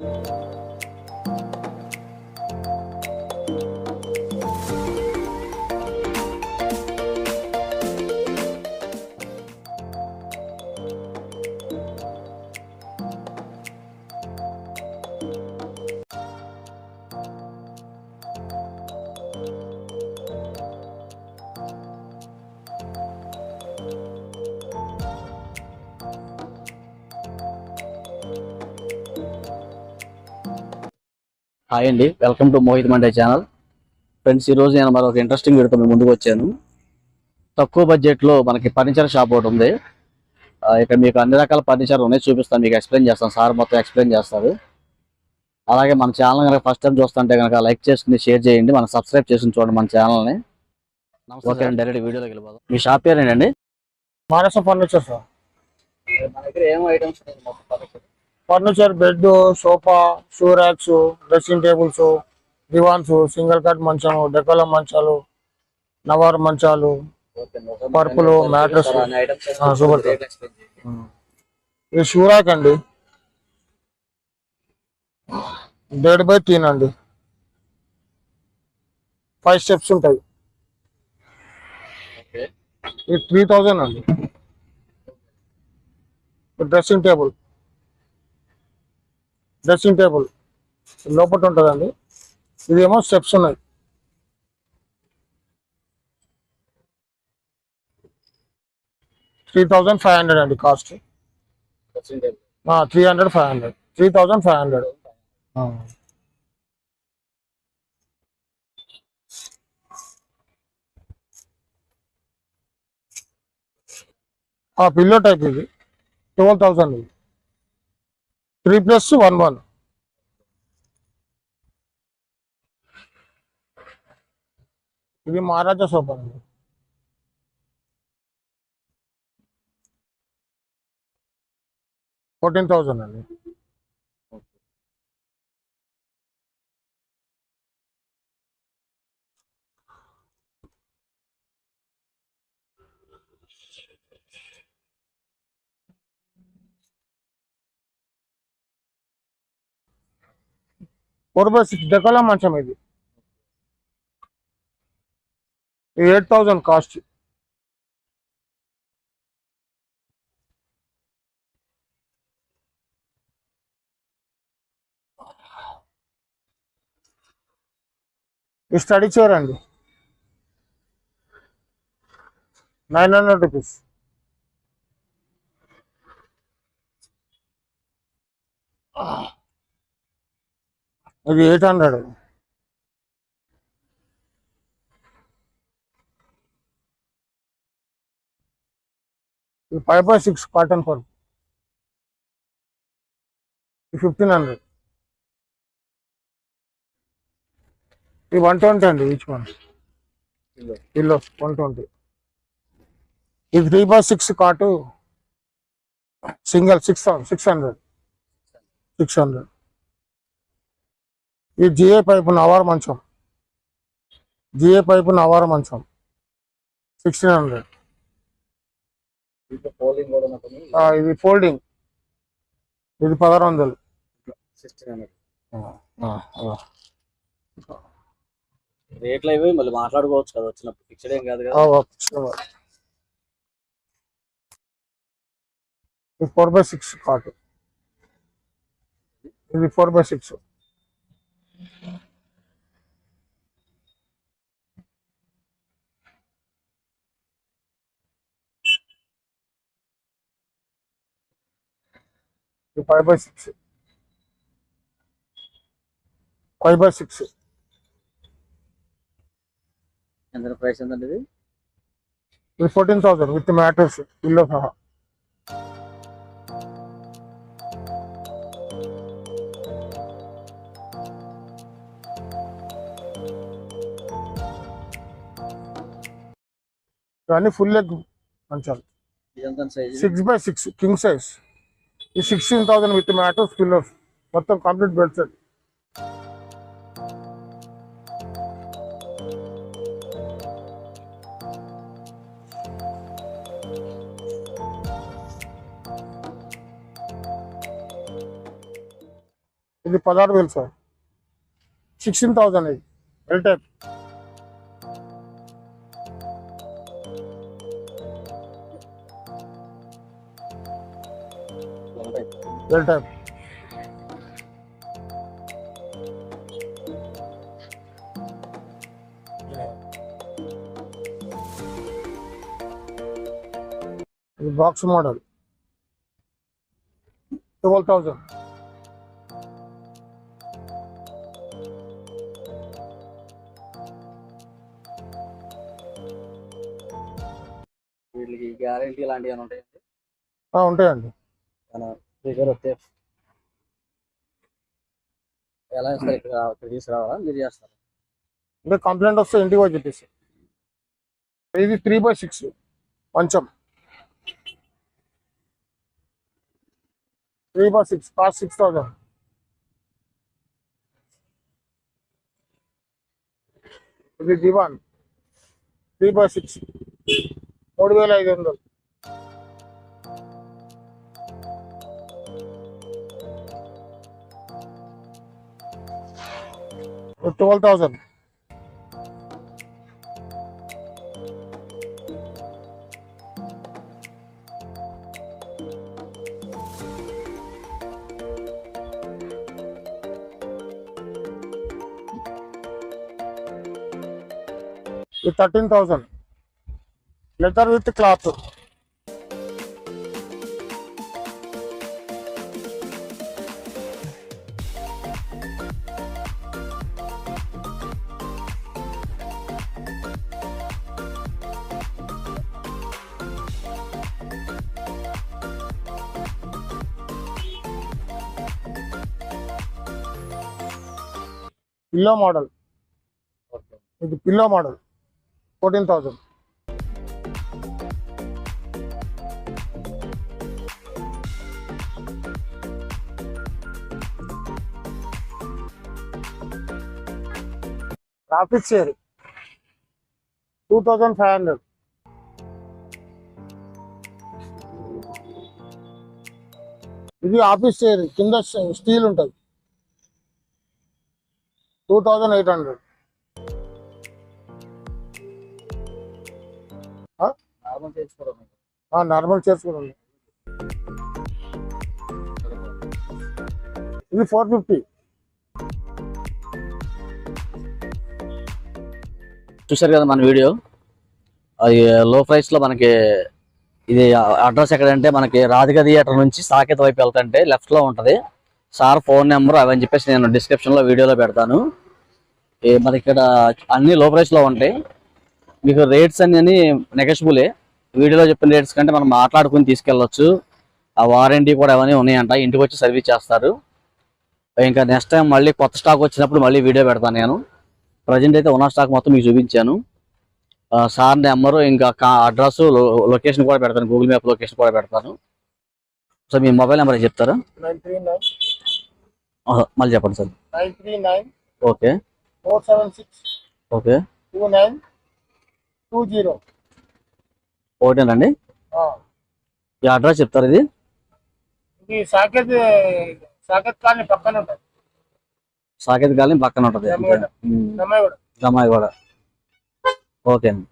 you hi అండి. Welcome to Mohit Monday channel. Friends ఈరోజు నేను మరొక ఇంట్రెస్టింగ్ వీడియోతో మీ ముందుకు వచ్చాను. తక్కువ బడ్జెట్లో మనకి ఫర్నిచర్ షాప్ ఒకటి ఉంది. ఇక్కడ మీకు అన్ని రకాల ఫర్నిచర్ ఉన్నాయి. చూపిస్తాను మీకు ఎక్స్ప్లెయిన్ చేస్తాను. సార్ మొత్తం ఎక్స్ప్లెయిన్ చేస్తారు. అలాగే మన ఛానల్ కనుక ఫస్ట్ టైం చూస్తుంటే కనుక లైక్ చేసుకుని షేర్ చేయండి. మనం సబ్స్క్రైబ్ చేసి చూడండి మన ఛానల్ని. ఓకే అండి డైరెక్ట్ వీడియోలోకి వెళ్ళిపోదాం. మీ షాప్ పేరు ఏంటండి మానస ఫర్నిచర్ సార్. మన దగ్గర ఏం items furniture. Bed sofa shoe racks dressing tables divans single cot మంచము డెకోల మంచాలు నవార్ మంచాలు పరుపులు. ఆ, సూపర్. ఇది షూ ర్యాక్ అండి. డెడ్ బై తీన్ అండి. ఫైవ్ స్టెప్స్ ఉంటాయి. ఇది త్రీ థౌజండ్ అండి. Dressing table. డ్రెస్సింగ్ టేబుల్ లోపల ఉంటుందండి. ఇదేమో స్టెప్స్ ఉన్నాయి. త్రీ థౌజండ్ ఫైవ్ హండ్రెడ్ అండి cost. Three hundred five hundred. Three thousand five hundred. Pillow type ఇది. ట్వెల్వ్ థౌసండ్ ఇది త్రీ ప్లస్ వన్ వన్ ఇది మహారాజా సోఫా అండి ఫోర్టీన్ థౌసండ్ అండి ఫోర్ బై సిక్స్ డెకోలా మంచం ఇది. ఎయిట్ థౌజండ్ కాస్ట్ ఈ స్టడీ చైర్ అండి నైన్ హండ్రెడ్ రూపీస్ ఇది ఎయిట్ హండ్రెడ్ ఇది five by six cotton for fifteen hundred ఇది వన్ ట్వంటీ అండి ఈచ్ వన్ ఇల్లు వన్ ట్వంటీ ఇది three by six cot single six six hundred six hundred ఈ GA pipe నవార మంచం. జిఏ పైపు నవార మంచం. Sixteen hundred. ఇది ఫోల్డింగ్. ఇది పదహారు వందలు. రేట్లు అవి మళ్ళీ మాట్లాడుకోవచ్చు కదా వచ్చినప్పుడు. ఫిక్స్డ్ ఏం కాదు కదా. ఇది ఫోర్ బై సిక్స్ కాటు ఇది ఫోర్ బై సిక్స్. ఇది five by six five by six ఎంత ప్రైస్ ఎంతండి ఇది ఇది ఫోర్టీన్ థౌసండ్ విత్ మ్యాట్రస్ ఇల్లు సహా ఇవన్నీ ఫుల్ లెగ్ మంచాలు. Six by six king size ఈ sixteen thousand with mattress pillows మొత్తం కంప్లీట్ బెడ్ సెట్ ఇది పదహారు వేలు సార్. సిక్స్టీన్ థౌజండ్ ఇది. ఎల్ టైప్ ఇది బాక్స్ మోడల్ ట్వెల్వ్ థౌజండ్ వీటికి గ్యారంటీ లాంటివి ఉంటాయండి? ఉంటాయండి. దగ్గర వస్తే ఎలా ఇక్కడ ఇక్కడ తీసుకురావాలా? మీరు చేస్తారు? ఇంకా కంప్లైంట్ వస్తే ఇంటికి వచ్చి చెప్పేసి. ఇది త్రీ బై సిక్స్ మంచం. Three by six cost six thousand ఇది దివాన్ త్రీ బై సిక్స్ మూడు వేల ఐదు వందలు. ట్వెల్వ్ థౌజండ్ ఇది thirteen thousand leather with pillow model. ఇది pillow model. Fourteen thousand office chair two thousand five hundred ఇది office chair కింద స్టీల్ ఉంటుంది. Two thousand eight hundred. Normal chairs కూడా ఉన్నాయి ఇది ఫోర్ ఫిఫ్టీ. చూశారు కదా మన వీడియో? అది లో ప్రైస్లో మనకి ఇది అడ్రస్ ఎక్కడంటే మనకి రాధిక థియేటర్ నుంచి సాకేత వైపు వెళ్తుంటే లెఫ్ట్లో ఉంటది. సార్ ఫోన్ నెంబర్ అవని చెప్పేసి నేను డిస్క్రిప్షన్లో వీడియోలో పెడతాను. మనకి ఇక్కడ అన్ని లో ప్రైస్లో ఉంటాయి. మీకు రేట్స్ అన్ని నెగోషియబులే వీడియోలో చెప్పిన రేట్స్ కంటే మనం మాట్లాడుకుని తీసుకెళ్ళొచ్చు. ఆ వారంటీ కూడా అవన్నీ ఉన్నాయంట. ఇంటికి వచ్చి సర్వీస్ చేస్తారు. ఇంకా నెక్స్ట్ టైం మళ్ళీ కొత్త స్టాక్ వచ్చినప్పుడు మళ్ళీ వీడియో పెడతాను నేను. ప్రజెంట్ అయితే ఉన్న స్టాక్ మొత్తం మీకు చూపించాను. సార్ నెంబరు ఇంకా అడ్రస్ లొకేషన్ కూడా పెడతాను. గూగుల్ మ్యాప్ లొకేషన్ కూడా పెడతాను. సో మీ మొబైల్ నెంబర్ చెప్తారా? మళ్ళీ చెప్పండి sir. Okay. Four seven six okay. Two nine two zero. ఓకేనండి ఈ అడ్రస్ చెప్తారు ఇది? ఇది సాకేత్ సాకేత్ కానీ పక్కన ఉంటుంది. సాకేత్ కాలనీ పక్కన ఉంటుంది. కూడా ఓకే అండి.